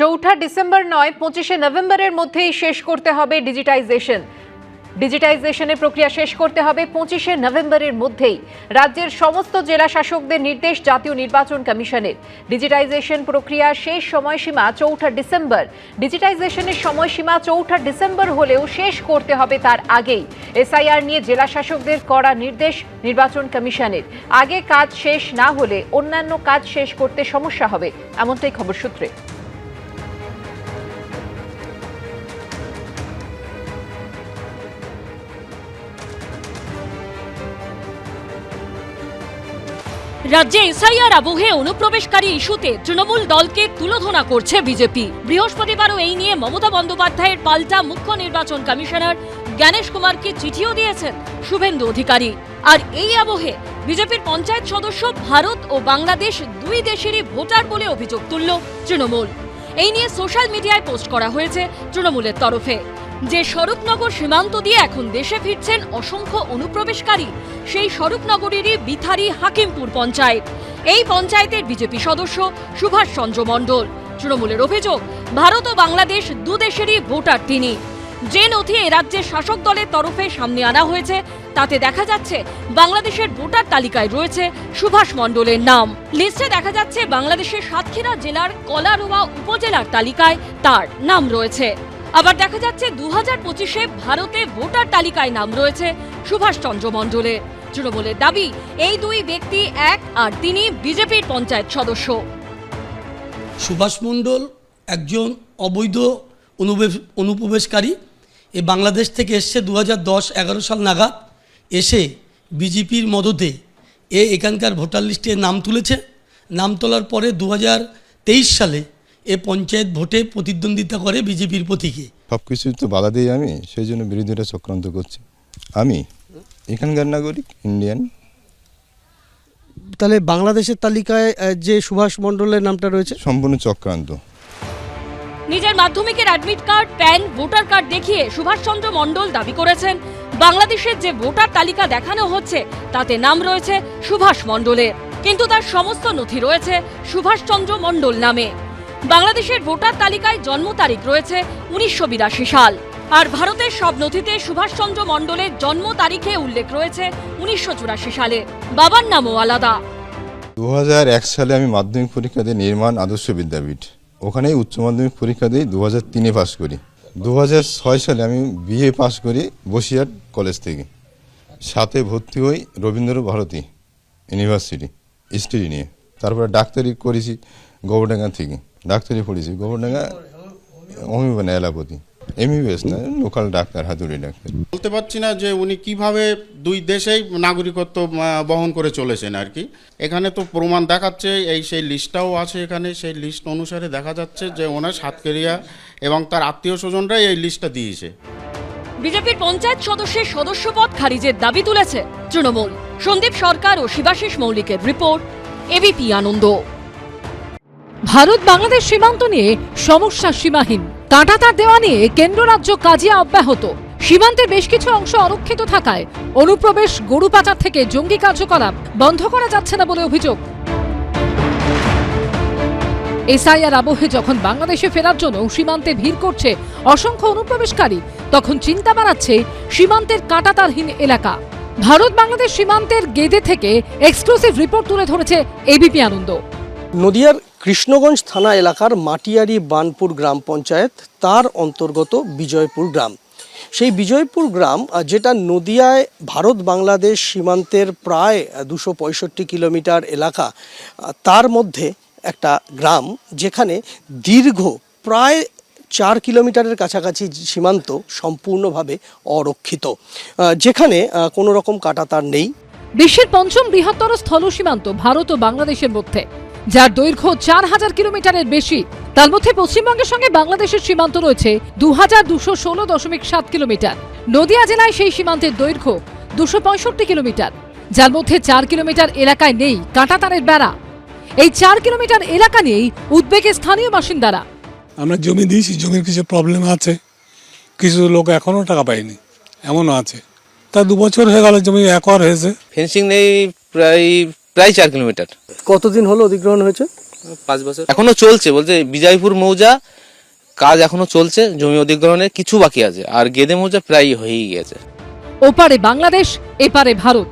চৌঠা ডিসেম্বর নয়, পঁচিশে নভেম্বরের মধ্যেই শেষ করতে হবে ডিজিটাইজেশন। ডিজিটাইজেশনের প্রক্রিয়া শেষ করতে হবে পঁচিশে নভেম্বরের মধ্যেই। রাজ্যের সমস্ত জেলা শাসকদের নির্দেশ জাতীয় নির্বাচন কমিশনের। ডিজিটাইজেশন প্রক্রিয়া শেষ সময়সীমা চৌঠা ডিসেম্বর। ডিজিটাইজেশনের সময়সীমা চৌঠা ডিসেম্বর হলেও শেষ করতে হবে তার আগেই। এসআইআর নিয়ে জেলা শাসকদের করা নির্দেশ নির্বাচন কমিশনের। আগে কাজ শেষ না হলে অন্যান্য কাজ শেষ করতে সমস্যা হবে, এমনটাই খবর সূত্রে। রাজ্যে এসআইআর আবহে অনুপ্রবেশকারী ইস্যুতে তৃণমূল দলকে তুলোধনা করছে বিজেপি। বৃহস্পতিবারও এই নিয়ে মমতা বন্দ্যোপাধ্যায়ের পাল্টা মুখ্য নির্বাচন কমিশনার জ্ঞানেশ কুমারকে চিঠিও দিয়েছেন শুভেন্দু অধিকারী। আর এই আবহে বিজেপির পঞ্চায়েত সদস্য ভারত ও বাংলাদেশ দুই দেশেরই ভোটার বলে অভিযোগ তুলল তৃণমূল। এই নিয়ে সোশ্যাল মিডিয়ায় পোস্ট করা হয়েছে তৃণমূলের তরফে। যে স্বরূপনগর সীমান্ত দিয়ে এখন দেশে ফিরছেন অসংখ্য অনুপ্রবেশকারী, সেই স্বরূপনগরেরই বিথারি হাকিমপুর পঞ্চায়েত। এই পঞ্চায়েতের বিজেপি সদস্য সুভাষ চন্দ্র মণ্ডল। তৃণমূলের অভিযোগ, ভারত ও বাংলাদেশ দু দেশেরই ভোটার তিনি। যে নথি এ রাজ্যের শাসক দলের তরফে সামনে আনা হয়েছে, তাতে দেখা যাচ্ছে বাংলাদেশের ভোটার তালিকায় রয়েছে সুভাষ মণ্ডলের নাম। লিস্টে দেখা যাচ্ছে বাংলাদেশের সাতক্ষীরা জেলার কলারোয়া উপজেলার তালিকায় তার নাম রয়েছে। আবার দেখা যাচ্ছে দু হাজার পঁচিশে ভারতে ভোটার তালিকায় নাম রয়েছে সুভাষচন্দ্র মণ্ডলের তৃণমূলের দাবি, এই দুই ব্যক্তি এক আর তিনি বিজেপির পঞ্চায়েত সদস্য। সুভাষ মণ্ডল একজন অবৈধ অনুপ্রবেশকারী। এ বাংলাদেশ থেকে এসছে দু হাজার দশ এগারো সাল নাগাদ। এসে বিজেপির মদতে এ এখানকার ভোটার লিস্টে নাম তুলেছে। নাম তোলার পরে দু হাজার তেইশ সালে এ পঞ্চায়েত ভোটে প্রতিদ্বন্দ্বিতা করে বিজেপির প্রতীকে। সব কিছুই তো বাধা দিই আমি সেই জন্য বিরোধীরা চক্রান্ত করছে। আমি এখানকার নাগরিক ইন্ডিয়ান তাহলে বাংলাদেশের তালিকায় যে সুভাষ মণ্ডলের নামটা রয়েছে? সম্পূর্ণ চক্রান্ত। নিজের মাধ্যমিকের admit card PAN voter card দেখিয়ে সুভাষচন্দ্র মণ্ডল দাবি করেছেন বাংলাদেশের যে ভোটার তালিকা দেখানো হচ্ছে তাতে নাম রয়েছে সুভাষ মণ্ডলের। কিন্তু তার সমস্ত নথি রয়েছে সুভাষচন্দ্র মণ্ডল নামে। বাংলাদেশের ভোটার তালিকায় জন্ম তারিখ রয়েছে উনিশশো বিরাশি সাল। আর ভারতের সব নথিতে সুভাষচন্দ্র মণ্ডলের জন্ম তারিখে উল্লেখ রয়েছে উনিশশো চুরাশি সালে। বাবার নামও আলাদা। দু হাজার এক সালে আমি মাধ্যমিক পরীক্ষা দিই নির্মাণ আদর্শ বিদ্যাপীঠ। ওখানেই উচ্চ মাধ্যমিক পরীক্ষা দিই দু হাজার তিনে পাস করি। দু হাজার ছয় সালে আমি বিএ পাস করি বসিরহাট কলেজ থেকে। সাথে ভর্তি হই রবীন্দ্র ভারতী ইউনিভার্সিটি হিস্ট্রি নিয়ে। তারপরে ডাক্তারি করেছি গোবরডাঙ্গা থেকে। ডাক্তারি পড়েছি। গোবরডাঙ্গা অমিবানা এলাপতি এমবিবিএস না লোকাল ডাক্তার হাতুড়ি ডাক্তার। বলতে পারছি না যে উনি কীভাবে দুই দেশেই নাগরিকত্ব বহন করে চলেছেন আর কি। এখানে তো প্রমাণ দেখাচ্ছে এই সেই লিস্টটাও আছে এখানে সেই লিস্ট অনুসারে দেখা যাচ্ছে যে ওনার সাতকেরিয়া এবং তার আত্মীয় স্বজনরাই এই লিস্টটা দিয়েছে। বিজেপির পঞ্চায়েত সদস্যের সদস্যপদ খারিজের দাবি তুলেছে তৃণমূল। সন্দীপ সরকার ও শিবাশিস মৌলিকের রিপোর্ট এবিপি আনন্দ। ভারত বাংলাদেশ সীমান্ত নিয়ে সমস্যা সীমাহীন। কাঁটাতার দেওয়া নিয়ে কেন্দ্র রাজ্য কাজিয়া অব্যাহত। সীমান্তে বেশ কিছু অংশ অরক্ষিত থাকায় অনুপ্রবেশ, গরু পাচার থেকে জঙ্গি কার্যকলাপ বন্ধ করা যাচ্ছে না বলে অভিযোগ। এসআইআর আবহে যখন বাংলাদেশে ফেরার জন্য সীমান্তে ভিড় করছে অসংখ্য অনুপ্রবেশকারী, তখন চিন্তা বাড়াচ্ছে সীমান্তের কাঁটাতারহীন এলাকা। ভারত বাংলাদেশ সীমান্তের গেদে থেকে এক্সক্লুসিভ রিপোর্ট তুলে ধরেছে এবিপি আনন্দ। নদিয়ার কৃষ্ণগঞ্জ থানা এলাকার মাটিয়ারি বানপুর গ্রাম পঞ্চায়েত, তার অন্তর্গত বিজয়পুর গ্রাম। সেই বিজয়পুর গ্রাম যেটা নদিয়ায় ভারত বাংলাদেশ সীমান্তের প্রায় দুশো পঁয়ষট্টি কিলোমিটার এলাকা তার মধ্যে একটা গ্রাম, যেখানে দীর্ঘ প্রায় চার কিলোমিটারের কাছাকাছি সীমান্ত সম্পূর্ণভাবে অরক্ষিত যেখানে কোনো রকম কাটাতার নেই। বিশ্বের পঞ্চম বৃহত্তর স্থল সীমান্ত ভারত ও বাংলাদেশের মধ্যে। যার দৈর্ঘ্য চার হাজার কিলোমিটারের বেশি। তার মধ্যে পশ্চিমবঙ্গের সঙ্গে বাংলাদেশের সীমান্ত রয়েছে দু হাজার দুশো ষোলো দশমিক সাত কিলোমিটার। নদিয়া জেলায় সেই সীমান্তের দৈর্ঘ্য দুশো পঁয়ষট্টি কিলোমিটার। যার মধ্যে চার কিলোমিটার এলাকায় নেই কাঁটাতারের বেড়া। এই চার কিলোমিটার এলাকা নিয়েই উদ্বেগে স্থানীয় বাসিন্দারা। আমরা জমি দিয়েছি জমির কিছু প্রবলেম আছে। কিছু লোক এখনও টাকা পায়নি এমনও আছে। তা দু বছর হয়ে গেল জমি একর হয়েছে। ফেন্সিং নেই প্রায় প্রায় চার কিলোমিটার। কতদিন হলো অধিগ্রহণ হয়েছে? পাঁচ বছর। এখনও চলছে বলছে বিজয়পুর মৌজা কাজ এখনও চলছে জমি অধিগ্রহণের কিছু বাকি আছে আর গেদে মৌজা প্রায় হয়েই গেছে। ওপারে বাংলাদেশ এপারে ভারত।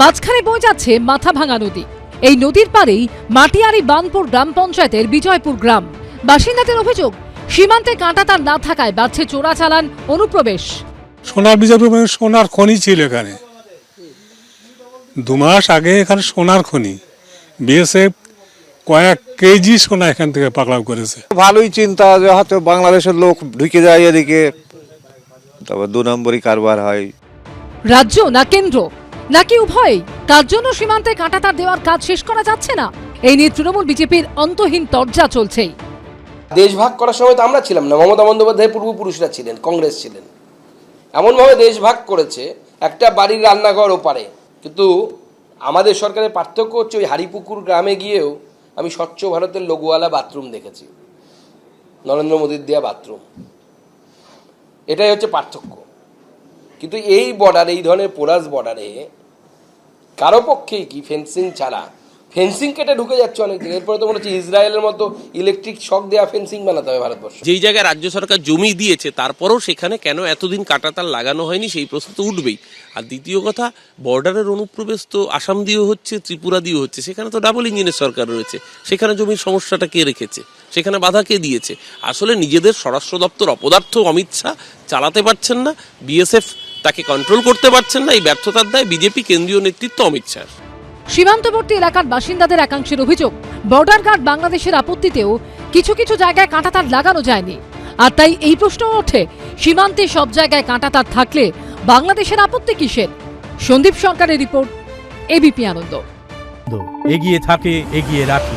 মাঝখানে বয়ে যাচ্ছে মাথা ভাঙা নদী। এই নদীর পারেই মাটিয়ারি বানপুর গ্রাম পঞ্চায়েতের বিজয়পুর গ্রাম। বাসিন্দাদের অভিযোগ সীমান্তে কাঁটাতার না থাকায় বাড়ছে চোরাচালান অনুপ্রবেশ। সোনার বিজয়পুর সোনার খনি ছিল এখানে। দু মাস আগে এখানে সোনার খনি। বিএসএফ কয়েক কেজি সোনা এখান থেকে পাকড়াও করেছে। ভালোই চিন্তা যে হয়তো বাংলাদেশের লোক ঢুকে যায় এদিকে। তারপর দু নম্বরই কারবার হয়। রাজ্য না কেন্দ্র নাকি উভয়ই? তার জন্য সীমান্তে কাঁটাতার দেওয়ার কাজ শেষ করা যাচ্ছে না? এই নিয়ে তৃণমূল বিজেপির অন্তহীন তর্জা চলছেই দেশ ভাগ করার সময় তো আমরা ছিলাম না মমতা বন্দ্যোপাধ্যায়ের পূর্বপুরুষরা ছিলেন কংগ্রেস ছিলেন। এমনভাবে দেশ ভাগ করেছে একটা বাড়ির রান্নাঘর ওপারে কিন্তু আমাদের সরকারের পার্থক্য হচ্ছে ওই হারিপুকুর গ্রামে গিয়েও আমি স্বচ্ছ ভারতের লঘুওয়ালা বাথরুম দেখেছি। নরেন্দ্র মোদীর দেওয়া বাথরুম। এটাই হচ্ছে পার্থক্য। কিন্তু এই বর্ডারে এই ধরনের পোরাস বর্ডারে কারও পক্ষেই কি ফেন্সিং ছাড়া ফেন্সিং কেটে ঢুকে যাচ্ছে অনেক দিন এরপরে তো মনে হচ্ছে ইসরায়েলের মতো ইলেকট্রিক শক দেওয়া ফেন্সিং বানাতে হবে ভারতবর্ষ। যেই জায়গায় রাজ্য সরকার জমি দিয়েছে, তারপরেও সেখানে কেন এতদিন কাটাতার লাগানো হয়নি, সেই প্রশ্ন তো উঠবেই। আর দ্বিতীয় কথা বর্ডারের অনুপ্রবেশ তো আসাম দিয়েও হচ্ছে, ত্রিপুরা দিয়েও হচ্ছে, সেখানে তো ডাবল ইঞ্জিনের সরকার রয়েছে। সেখানে জমির সমস্যাটা কে রেখেছে? সেখানে বাধা কে দিয়েছে? আসলে নিজেদের স্বরাষ্ট্র দপ্তর অপদার্থ অমিত শাহ চালাতে পারছেন না, বিএসএফ তাকে কন্ট্রোল করতে পারছেন না, এই ব্যর্থতার দায় বিজেপি কেন্দ্রীয় নেতৃত্ব অমিত শাহ সীমান্তবর্তী এলাকার বাসিন্দাদের একাংশের অভিযোগ বর্ডার গার্ড বাংলাদেশের আপত্তিতেও কিছু কিছু জায়গায় কাঁটাতার লাগানো যায়নি। আর তাই এই প্রশ্ন ওঠে, সীমান্তে সব জায়গায় কাঁটাতার থাকলে বাংলাদেশের আপত্তি কিসের? সন্দীপ সরকারের রিপোর্ট এবিপি আনন্দ। এগিয়ে থাকে, এগিয়ে রাখে।